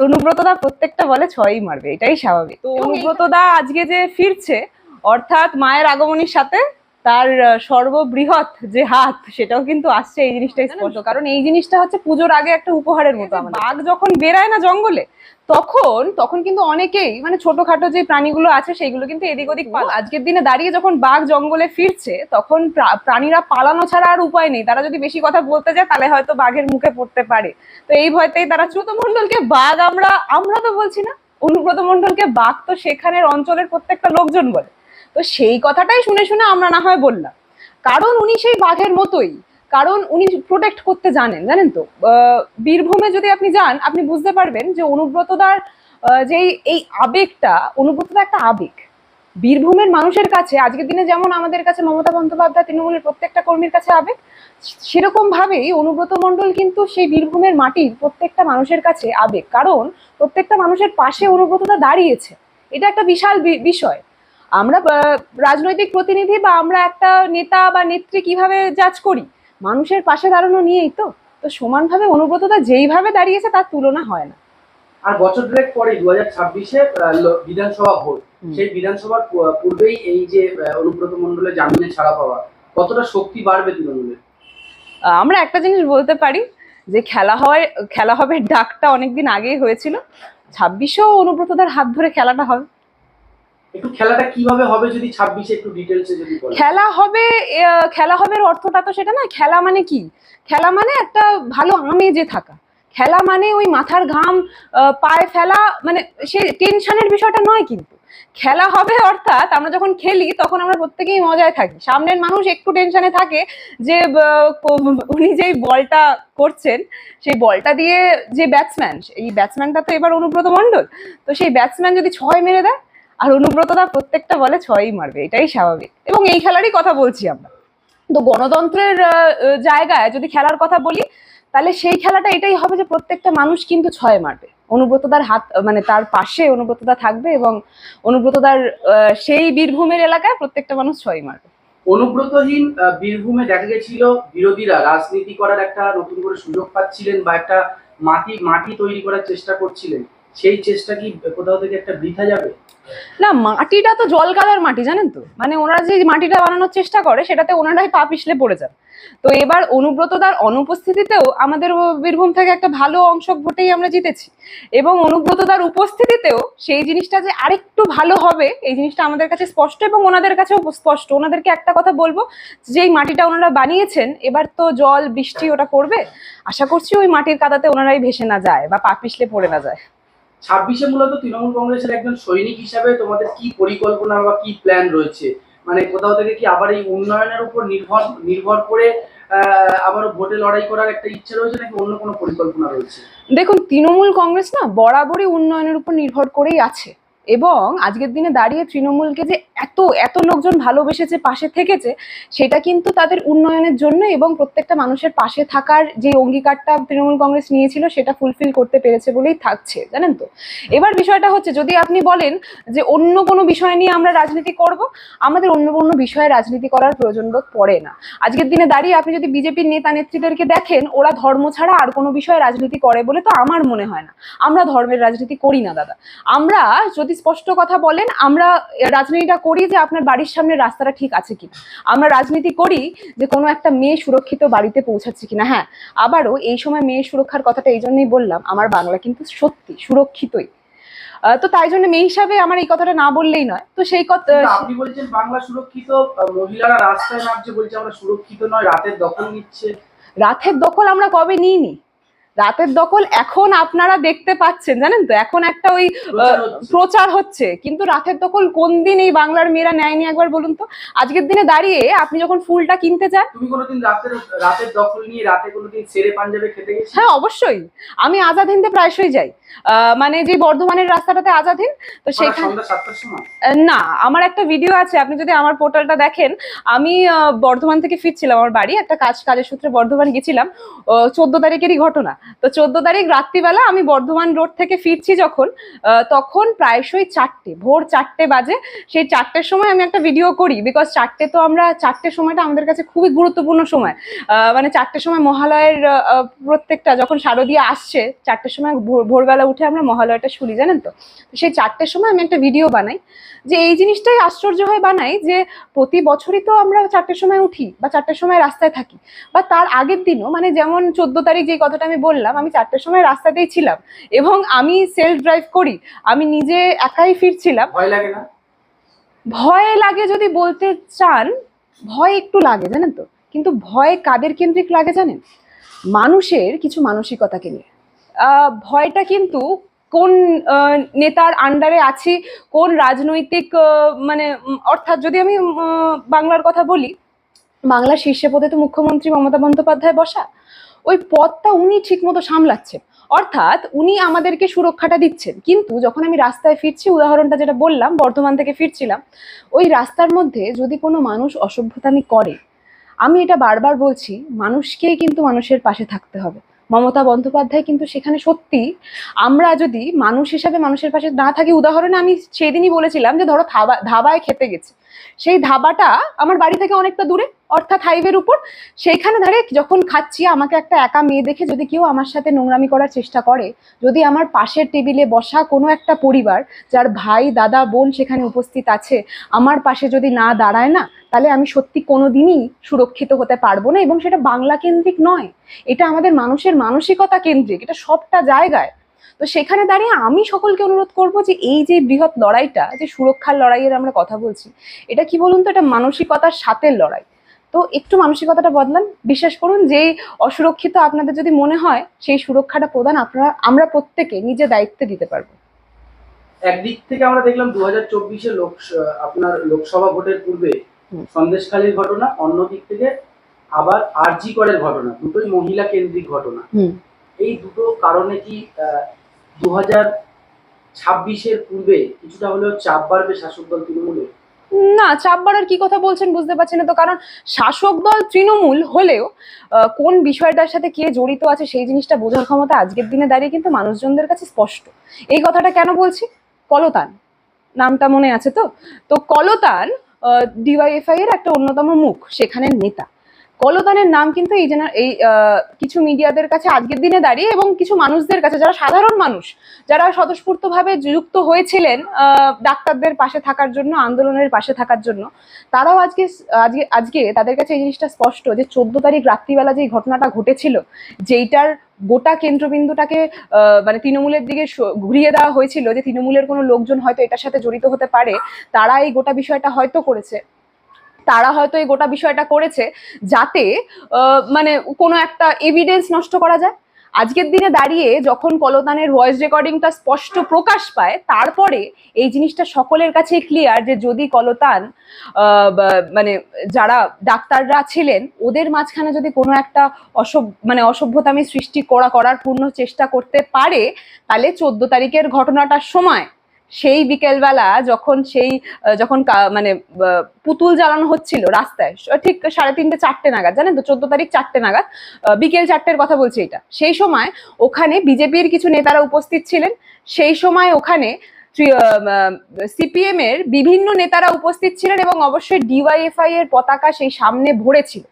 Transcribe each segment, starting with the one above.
অনুব্রতদা প্রত্যেকটা বলে ছয়ই মারবে এটাই স্বাভাবিক। তো অনুব্রতদা আজকে যে ফিরছে অর্থাৎ মায়ের আগমনীর সাথে তার সর্ববৃহৎ যে হাত সেটাও কিন্তু আসছে এই জিনিসটাই স্পষ্ট। কারণ এই জিনিসটা হচ্ছে পুজোর আগে একটা উপহারের মতো বাঘ যখন বেরায় না জঙ্গলে তখন তখন কিন্তু অনেকেই মানে ছোটখাটো যে প্রাণীগুলো আছে সেইগুলো কিন্তু এদিক ওদিক আজকের দিনে দাঁড়িয়ে যখন বাঘ জঙ্গলে ফিরছে তখন প্রাণীরা পালানো ছাড়া আর উপায় নেই। তারা যদি বেশি কথা বলতে যায় তাহলে হয়তো বাঘের মুখে পড়তে পারে। তো এই ভয়তেই তারা মন্ডলকে বাঘ আমরা আমরা তো বলছি না অনুব্রত মন্ডলকে বাঘ তো সেখানের অঞ্চলের প্রত্যেকটা লোকজন বলে। তো সেই কথাটাই শুনে শুনে আমরা না হয় বললাম। কারণ উনি সেই বাঘের মতোই। কারণ উনি প্রোটেক্ট করতে জানেন জানেন তো? বীরভূমে যদি আপনি যান আপনি বুঝতে পারবেন যে অনুব্রতদার আহ, যে এই- আবেগটা অনুব্রতদা একটা আবেগ। বীরভূমের মানুষের কাছে আজকের দিনে যেমন আমাদের কাছে মমতা বন্দ্যোপাধ্যায় তৃণমূলের প্রত্যেকটা কর্মীর কাছে আবেগ সেরকম ভাবেই অনুব্রত মণ্ডল কিন্তু সেই বীরভূমের মাটির প্রত্যেকটা মানুষের কাছে আবেগ। কারণ প্রত্যেকটা মানুষের পাশে অনুব্রতদা দাঁড়িয়েছে। এটা একটা বিশাল বিষয়। আমরা রাজনৈতিক প্রতিনিধি বা আমরা একটা নেতা বা নেত্রী কীভাবে জাজ করি? মানুষের পাশে দাঁড়ানো নিয়েই তো। তো সমানভাবে অনুব্রতদা যেইভাবে দাঁড়িয়েছে তার তুলনা হয় না। আর বছর দেড়েক পরে দু হাজার ছাব্বিশে বিধানসভা ভোট। সেই বিধানসভার পূর্বেই এই যে অনুব্রত মন্ডলের জামিনে ছাড়া পাওয়া কতটা শক্তি বাড়বে তৃণমূলের আমরা একটা জিনিস বলতে পারি যে খেলা হয় খেলা হবে ডাকটা অনেকদিন আগেই হয়েছিল। ছাব্বিশেও অনুব্রতদার হাত ধরে খেলাটা হবে। খেলাটা খেলা হবে খেলা হবে অর্থটা তো সেটা না, খেলা মানে কি? খেলা মানে একটা ভালো আমেজে থাকা। খেলা মানে ওই মাথার ঘাম পায়ে ফেলা মানে সে টেনশনের বিষয়টা নয় কিন্তু। খেলা হবে অর্থাৎ আমরা যখন খেলি তখন আমরা প্রত্যেকেই মজায় থাকি। সামনের মানুষ একটু টেনশনে থাকে যে উনি যেই বলটা করছেন, সেই বলটা দিয়ে যে ব্যাটসম্যান এই ব্যাটসম্যানটা তো এবার অনুব্রত মণ্ডল, তো সেই ব্যাটসম্যান যদি ছয় মেরে দেয় আর অনুব্রতদা প্রত্যেকটা বলে ছয়ই মারবে, এটাই স্বাভাবিক। এবং এই খেলারই কথা বলছি আমরা। তো গণতন্ত্রের জায়গায় যদি খেলার কথা বলি, তাহলে সেই খেলাটা এটাই হবে যে প্রত্যেকটা মানুষ কিন্তু ছয় মারবে। অনুব্রতদার হাত মানে তার পাশে অনুব্রতদা থাকবে এবং অনুব্রতদার সেই বীরভূমের এলাকায় প্রত্যেকটা মানুষ ছয় মারবে। অনুব্রতহীন বীরভূমে দেখা গেছিল বিরোধীরা রাজনীতি করার একটা নতুন করে সুযোগ পাচ্ছিলেন বা একটা মাটি মাটি তৈরি করার চেষ্টা করছিলেন। সেই চেষ্টা কি কোথাও থেকে একটা বৃথা যাবে? না, মাটিটা তো জল কাদার মাটি, জানেন তো? মানে ওনারা যে মাটিটা বানানোর চেষ্টা করে, সেটাতে ওনারাই পা পিছলে পড়ে যান। তো এবার অনুব্রতদার অনুপস্থিতিতেও আমাদের বীরভূম থেকে একটা ভালো অংশ ভোটেই আমরা জিতেছি। এবং অনুব্রতদার উপস্থিতিতেও সেই জিনিসটা যে আরেকটু ভালো হবে, এই জিনিসটা আমাদের কাছে স্পষ্ট এবং ওনাদের কাছেও স্পষ্ট। ওনাদেরকে একটা কথা বলব যে এই মাটিটা ওনারা বানিয়েছেন, এবার তো জল, বৃষ্টি ওটা করবে আশা করছি ওই মাটির কাদাতে ওনারাই ভেসে না যায় বা পা পিছলে পড়ে না যায়। ছাব্বিশে মূলত তৃণমূল কংগ্রেসের একজন সৈনিক হিসাবে তোমাদের কি পরিকল্পনা বা কি প্ল্যান রয়েছে? মানে কোথাও থেকে কি আবার এই উন্নয়নের উপর নির্ভর নির্ভর করে আহ, আবারও ভোটে লড়াই করার একটা ইচ্ছে রয়েছে নাকি অন্য কোনো পরিকল্পনা রয়েছে? দেখুন তৃণমূল কংগ্রেস না বরাবরই উন্নয়নের উপর নির্ভর করেই আছে। এবং আজকের দিনে দাঁড়িয়ে তৃণমূলকে যে এত এত লোকজন ভালোবেসেছে, পাশে থেকেছে, সেটা কিন্তু তাদের উন্নয়নের জন্য এবং প্রত্যেকটা মানুষের পাশে থাকার যে অঙ্গীকারটা তৃণমূল কংগ্রেস নিয়েছিল, সেটা ফুলফিল করতে পেরেছে বলেই থাকছে, জানেন তো? এবার বিষয়টা হচ্ছে, যদি আপনি বলেন যে অন্য কোনো বিষয় নিয়ে আমরা রাজনীতি করব, আমাদের অন্য কোনো বিষয়ে রাজনীতি করার প্রয়োজন বোধ পড়ে না। আজকের দিনে দাঁড়িয়ে আপনি যদি বিজেপির নেতা নেত্রীদেরকে দেখেন, ওরা ধর্ম ছাড়া আর কোনো বিষয়ে রাজনীতি করে বলে তো আমার মনে হয় না। আমরা ধর্মের রাজনীতি করি না, দাদা। আমরা যদি স্পষ্ট কথা বলেন আমরা রাজনীতিটা করি যে আপনার বাড়ির সামনে রাস্তাটা ঠিক আছে কি আমরা রাজনীতি করি যে কোনো একটা মেয়ে সুরক্ষিত বাড়িতে পৌঁছাচ্ছে কিনা। হ্যাঁ আবারও এই সময় মেয়ে সুরক্ষার কথাটা এই জন্যই বললাম আমার বাংলা কিন্তু সত্যি সুরক্ষিতই। আহ, তো তাই জন্য মেয়ে হিসাবে আমার এই কথাটা না বললেই নয়। তো সেই কথা আপনি বলছেন বাংলা সুরক্ষিত মহিলারা রাস্তায় নামছে বলছে আমরা সুরক্ষিত নয় রাতের দখল নিচ্ছে। রাতের দখল আমরা কবে নিইনি? রাতের দখল এখন আপনারা দেখতে পাচ্ছেন জানেন তো? এখন একটা ওই প্রচার হচ্ছে। কিন্তু রাতের দখল কোন দিন এই বাংলার মেয়েরা নেয়নি একবার বলুন তো? আজকের দিনে দাঁড়িয়ে আপনি যখন ফুলটা কিনতে যান তুমি কোনোদিন রাতের রাতের দখল নিয়ে রাতে কোনোদিন সেরে পাঞ্জাবে খেতে গেছি হ্যাঁ অবশ্যই। আমি আজাদ হিন্দে প্রায়শই যাই। মানে যে বর্ধমানের রাস্তাটাতে আজাদ হিন্দ তো সেখানে না আমার একটা ভিডিও আছে আপনি যদি আমার পোর্টালটা দেখেন আমি বর্ধমান থেকে ফিরছিলাম আমার বাড়ি একটা কাজ কাজের সূত্রে বর্ধমান গেছিলাম চোদ্দ তারিখেরই ঘটনা। তো চোদ্দ তারিখ রাত্রিবেলা আমি বর্ধমান রোড থেকে ফিরছি যখন তখন প্রায়শই চারটে ভোর চারটে বাজে। সেই চারটের সময় আমি একটা ভিডিও করি বিকজ চারটে তো আমরা চারটের সময়টা আমাদের কাছে খুবই গুরুত্বপূর্ণ সময়। আহ, মানে চারটের সময় মহালয়ের প্রত্যেকটা যখন শারদীয়া আসছে চারটের সময় ভোর- ভোরবেলা সকালবেলা উঠে আমরা মহালয়াটা শুনি জানেন তো? সেই চারটের সময় আমি একটা ভিডিও বানাই যে এই জিনিসটাই আশ্চর্য হয়ে বানাই যে প্রতি বছরই তো আমরা চারটের সময় উঠি বা চারটের সময় রাস্তায় থাকি। বা তার আগের দিনও মানে যেমন চোদ্দ তারিখ যে কথাটা আমি বললাম আমি চারটের সময় রাস্তাতেই ছিলাম এবং আমি সেলফ ড্রাইভ করি আমি নিজে একাই ফিরছিলাম। ভয় লাগে না? ভয় লাগে যদি বলতে চান ভয় একটু লাগে জানেন তো? কিন্তু ভয় কাদের কেন্দ্রিক লাগে জানেন? মানুষের কিছু মানসিকতাকে নিয়ে। ভয়টা কিন্তু কোন নেতার আন্ডারে আছি, কোন রাজনৈতিক মানে অর্থাৎ যদি আমি বাংলার কথা বলি, বাংলার শীর্ষে পদে তো মুখ্যমন্ত্রী মমতা বন্দ্যোপাধ্যায় বসা। ওই পদটা উনি ঠিকমতো সামলাচ্ছেন। অর্থাৎ উনি আমাদেরকে সুরক্ষাটা দিচ্ছেন। কিন্তু যখন আমি রাস্তায় ফিরছি, উদাহরণটা যেটা বললাম, বর্ধমান থেকে ফিরছিলাম, ওই রাস্তার মধ্যে যদি কোনো মানুষ অসভ্যতামি করে, আমি এটা বারবার বলছি, মানুষকেই কিন্তু মানুষের পাশে থাকতে হবে। মমতা বন্দ্যোপাধ্যায় কিন্তু সেখানে সত্যি আমরা যদি মানুষ হিসাবে মানুষের পাশে না থাকি, উদাহরণে আমি সেদিনই বলেছিলাম যে ধরো ধাবা, ধাবায় খেতে গেছি। সেই ধাবাটা আমার বাড়ি থেকে অনেকটা দূরে। অর্থাৎ হাইওয়ের উপর, সেইখানে দাঁড়িয়ে যখন খাচ্ছি, আমাকে একটা একা মেয়ে দেখে যদি কেউ আমার সাথে নোংরামি করার চেষ্টা করে, যদি আমার পাশের টেবিলে বসা কোনো একটা পরিবার যার ভাই, দাদা, বোন সেখানে উপস্থিত আছে, আমার পাশে যদি না দাঁড়ায় না, তাহলে আমি সত্যি কোনো দিনই সুরক্ষিত হতে পারব না এবং সেটা বাংলা কেন্দ্রিক নয়। এটা আমাদের মানুষের মানসিকতা কেন্দ্রিক, এটা সবটা জায়গায়। তো সেখানে দাঁড়িয়ে আমি সকলকে অনুরোধ করব যে এই যে বৃহৎ লড়াইটা, যে সুরক্ষার লড়াইয়ের আমরা কথা বলছি, এটা কি বলুন তো? এটা মানসিকতার সাথে লড়াই। তো একটু মানসিকতাটা বদলান। বিশ্বাস করুন যেই অসুরক্ষিত আপনাদের যদি মনে হয় সেই সুরক্ষাটা প্রদান আপনারা আমরা প্রত্যেকে নিজে দায়িত্বে দিতে পারব। একদিক থেকে আমরা দেখলাম দু হাজার চব্বিশে লোক আপনার লোকসভা ভোটের পূর্বে সন্দেশখালীর ঘটনা অন্য দিক থেকে আবার আরজি করের ঘটনা দুটোই মহিলা কেন্দ্রিক ঘটনা। এই দুটো কারণে কি দু হাজার ছাব্বিশের পূর্বে কিছুটা হলেও চাপ বাড়বে শাসক দল তৃণমূলের? না চাপ বাড়ার কি কথা বলছেন বুঝতে পারছি না তো, কারণ শাসক দল তৃণমূল হলেও কোন বিষয়টার সাথে কে জড়িত আছে সেই জিনিসটা বোঝার ক্ষমতা আজকের দিনে দাঁড়িয়ে কিন্তু মানুষজনদের কাছে স্পষ্ট। এই কথাটা কেন বলছি? কলতান, নামটা মনে আছে তো? তো কলতান ডিওয়াইএফআই এর একটা অন্যতম মুখ সেখানে নেতা। কলতানের নাম কিন্তু এই জেনা এই কিছু মিডিয়াদের কাছে আজকের দিনে দাঁড়িয়ে এবং কিছু মানুষদের কাছে, যারা সাধারণ মানুষ, যারা স্বতঃস্ফূর্তভাবে যুক্ত হয়েছিলেন ডাক্তারদের পাশে থাকার জন্য, আন্দোলনের পাশে থাকার জন্য, তারাও আজকে আজকে আজকে তাদের কাছে এই জিনিসটা স্পষ্ট যে চোদ্দ তারিখ রাত্রিবেলা যে ঘটনাটা ঘটেছিল, যেইটার গোটা কেন্দ্রবিন্দুটাকে মানে তৃণমূলের দিকে ঘুরিয়ে দেওয়া হয়েছিল যে তৃণমূলের কোনো লোকজন হয়তো এটার সাথে জড়িত হতে পারে, তারা এই গোটা বিষয়টা হয়তো করেছে। তারা হয়তো এই গোটা বিষয়টা করেছে যাতে মানে কোনো একটা এভিডেন্স নষ্ট করা যায়। আজকের দিনে দাঁড়িয়ে যখন কলতানের ভয়েস রেকর্ডিংটা স্পষ্ট প্রকাশ পায়, তারপরে এই জিনিসটা সকলের কাছে ক্লিয়ার যে যদি কলতান মানে যারা ডাক্তাররা ছিলেন, ওদের মাঝখানে যদি কোনো একটা অসভ মানে অসভ্যতামি সৃষ্টি করা, করার পূর্ণ চেষ্টা করতে পারে, তাহলে চোদ্দ তারিখের ঘটনাটার সময় সেই বিকেলবেলা যখন সেই যখন মানে পুতুল জ্বালানো হচ্ছিল রাস্তায় ঠিক সাড়ে তিনটে চারটে নাগাদ, জানেন তো, চোদ্দ তারিখ চারটে নাগাদ বিকেল চারটের কথা বলছি এটা। সেই সময় ওখানে বিজেপির কিছু নেতারা উপস্থিত ছিলেন, সেই সময় ওখানে সিপিএম এর বিভিন্ন নেতারা উপস্থিত ছিলেন এবং অবশ্যই ডিওয়াইএফআই এর পতাকা সেই সামনে ভরেছিল।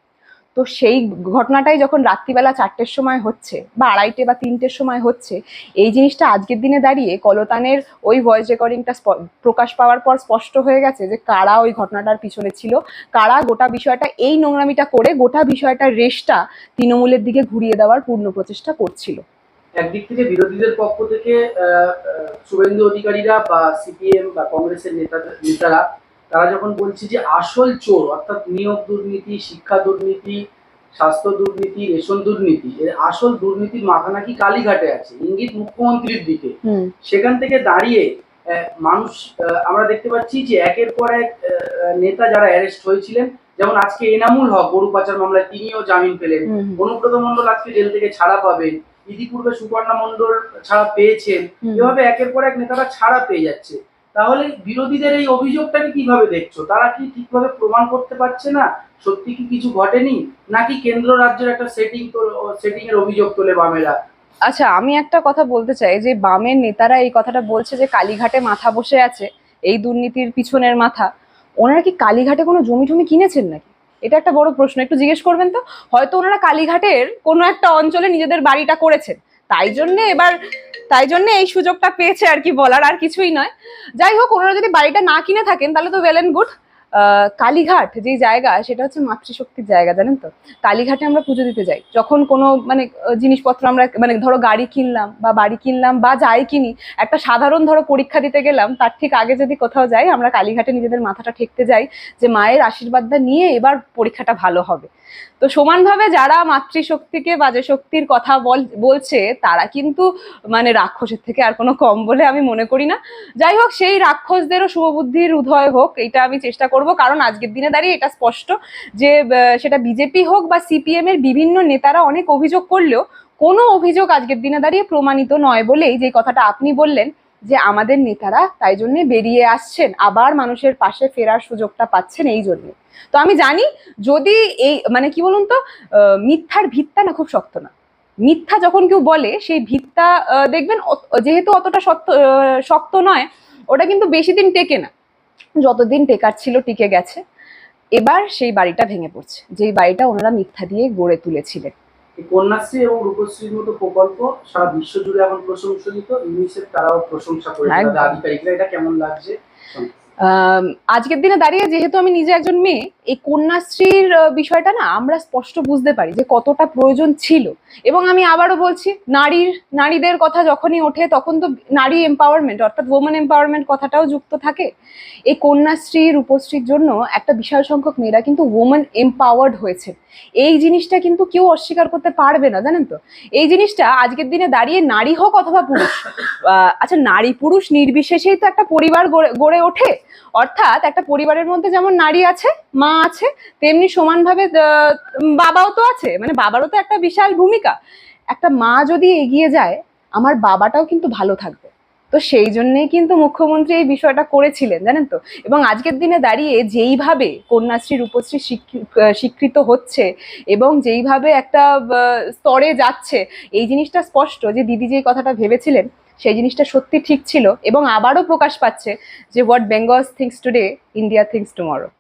তো সেই ঘটনাটাই যখন রাত্রিবেলা চারটের সময় হচ্ছে, বা আড়াইটে বা তিনটের সময় হচ্ছে, এই জিনিসটা আজকের দিনে দাঁড়িয়ে কলতানের ওই ভয়েস রেকর্ডিংটা প্রকাশ পাওয়ার পর স্পষ্ট হয়ে গেছে যে কারা ওই ঘটনাটার পিছনে ছিল, কারা গোটা বিষয়টা, এই নোংরামিটা করে গোটা বিষয়টার রেশটা তৃণমূলের দিকে ঘুরিয়ে দেওয়ার পূর্ণ প্রচেষ্টা করছিল। একদিক থেকে বিরোধীদের পক্ষ থেকে শুভেন্দু অধিকারীরা বা সিপিএম বা কংগ্রেসের নেতাদের নেতারা তারা যখন বলছে যে আসল চোর অর্থাৎ নিয়োগ দুর্নীতি শিক্ষা দুর্নীতি স্বাস্থ্য দুর্নীতি রেশন দুর্নীতি এর আসল দুর্নীতির মাথা নাকি কালীঘাটে আছে। ইঙ্গিত মুখ্যমন্ত্রীর দিকে। সেখান থেকে দাঁড়িয়ে মানুষ আমরা দেখতে পাচ্ছি যে একের পর এক নেতা যারা অ্যারেস্ট হয়েছিলেন যেমন আজকে এনামুল হক গরু পাচার মামলায় তিনিও জামিন পেলেন। অনুব্রত মন্ডল আজকে জেল থেকে ছাড়া পাবেন। ইতিপূর্বে সুপর্ণা মন্ডল ছাড়া পেয়েছেন। এভাবে একের পর এক নেতারা ছাড়া পেয়ে যাচ্ছে। তাহলে বিরোধীদের এই অভিযোগটাকে কীভাবে দেখছ? তারা কি ঠিকভাবে প্রমাণ করতে পারছে না? সত্যি কি কিছু ঘটেনি? নাকি কেন্দ্র রাজ্যের একটা সেটিং সেটিং এর অভিযোগ তোলে বামেরা? আচ্ছা আমি একটা কথা বলতে চাই, যে বামের নেতারা এই কথাটা বলছে যে কালীঘাটে মাথা বসে আছে, এই দুর্নীতির পিছনের মাথা। ওনারা কি কালীঘাটে কোনো জমি টমি কিনেছেন নাকি? এটা একটা বড় প্রশ্ন, একটু জিজ্ঞেস করবেন তো? হয়তো ওনারা কালীঘাটের কোনো একটা অঞ্চলে নিজেদের বাড়িটা করেছেন। তাই জন্য এবার তাই জন্য এই সুযোগটা পেয়েছে আর কি বলার, আর কিছুই নয়। যাই হোক, ওনারা যদি বাড়িটা না কিনে থাকেন, তাহলে তো ওয়েল এন্ড গুড কালীঘাট যে জায়গা, সেটা হচ্ছে মাতৃশক্তির জায়গা, জানেন তো? কালীঘাটে আমরা পুজো দিতে যাই। যখন কোনো মানে জিনিসপত্র আমরা মানে ধরো গাড়ি কিনলাম বা বাড়ি কিনলাম বা যাই কিনি, একটা সাধারণ, ধরো, পরীক্ষা দিতে গেলাম, তার ঠিক আগে যদি কোথাও যাই, আমরা কালীঘাটে নিজেদের মাথাটা ঠেকতে যাই যে মায়ের আশীর্বাদটা নিয়ে এবার পরীক্ষাটা ভালো হবে। তো সমানভাবে যারা মাতৃশক্তিকে বাজে শক্তির কথা বল, বলছে, তারা কিন্তু মানে রাক্ষসের থেকে আর কোনো কম বলে আমি মনে করি না। যাই হোক, সেই রাক্ষসদেরও শুভবুদ্ধির উদয় হোক, এটা আমি চেষ্টা করব, কারণ আজকের দিনে দাঁড়িয়ে এটা স্পষ্ট যে সেটা বিজেপি হোক বা সিপিএম এর বিভিন্ন নেতারা অনেক অভিযোগ করলেও কোনো অভিযোগ আজকের দিনে দাঁড়িয়ে প্রমাণিত নয় বলেই যে কথাটা আপনি বললেন যে আমাদের নেতারা তাই জন্য বেরিয়ে আসছেন, আবার মানুষের পাশে ফেরার সুযোগটা পাচ্ছেন এই জন্যে। তো আমি জানি যদি এই মানে কি বলুন তো মিথ্যার ভিত্তা না খুব শক্ত না। মিথ্যা যখন কেউ বলে, সেই ভিত্তা দেখবেন যেহেতু অতটা শক্ত শক্ত নয়, ওটা কিন্তু বেশি দিন টেকে না। যতদিন টেকার ছিল টিকে গেছে। এবার সেই বাড়িটা ভেঙে পড়ছে। যেই বাড়িটা ওনারা মিথ্যা দিয়ে গড়ে তুলেছিলেন। কন্যাশ্রী এবং রূপশ্রীর মতো প্রকল্প সারা বিশ্ব জুড়ে এখন প্রশংসিত ইউনিসেফ তারাও প্রশংসা করেছে আধিকারিকরা। এটা কেমন লাগছে? আজকের দিনে দাঁড়িয়ে যেহেতু আমি নিজে একজন মেয়ে, এই কন্যাশ্রীর বিষয়টা না আমরা স্পষ্ট বুঝতে পারি যে কতটা প্রয়োজন ছিল। এবং আমি আবারও বলছি, নারীর, নারীদের কথা যখনই ওঠে তখন তো নারী এম্পাওয়ারমেন্ট অর্থাৎ ওমেন এম্পাওয়ারমেন্ট কথাটাও যুক্ত থাকে। এই কন্যাশ্রী রূপশ্রীর জন্য একটা বিশাল সংখ্যক মেয়েরা কিন্তু ওমেন এম্পাওয়ার্ড হয়েছে। এই জিনিসটা কিন্তু কেউ অস্বীকার করতে পারবে না, জানেন তো? এই জিনিসটা আজকের দিনে দাঁড়িয়ে নারী হোক অথবা পুরুষ আচ্ছা নারী পুরুষ নির্বিশেষেই তো একটা পরিবার গড়ে গড়ে ওঠে। অর্থাৎ একটা পরিবারের মধ্যে যেমন নারী আছে, মা আছে, তেমনি সমানভাবে বাবাও তো আছে। মানে বাবারও তো একটা বিশাল ভূমিকা। একটা মা যদি এগিয়ে যায়, আমার বাবাটাও কিন্তু ভালো থাকবে। তো সেই জন্যই কিন্তু মুখ্যমন্ত্রী এই বিষয়টা করেছিলেন, জানেন তো? এবং আজকের দিনে দাঁড়িয়ে যেইভাবে কন্যাশ্রী, রূপশ্রী স্বীকৃত হচ্ছে এবং যেইভাবে একটা স্তরে যাচ্ছে, এই জিনিসটা স্পষ্ট যে দিদি যে কথাটা ভেবেছিলেন সেই জিনিসটা সত্যি ঠিক ছিল এবং আবারও প্রকাশ পাচ্ছে যে what Bengal thinks today India thinks tomorrow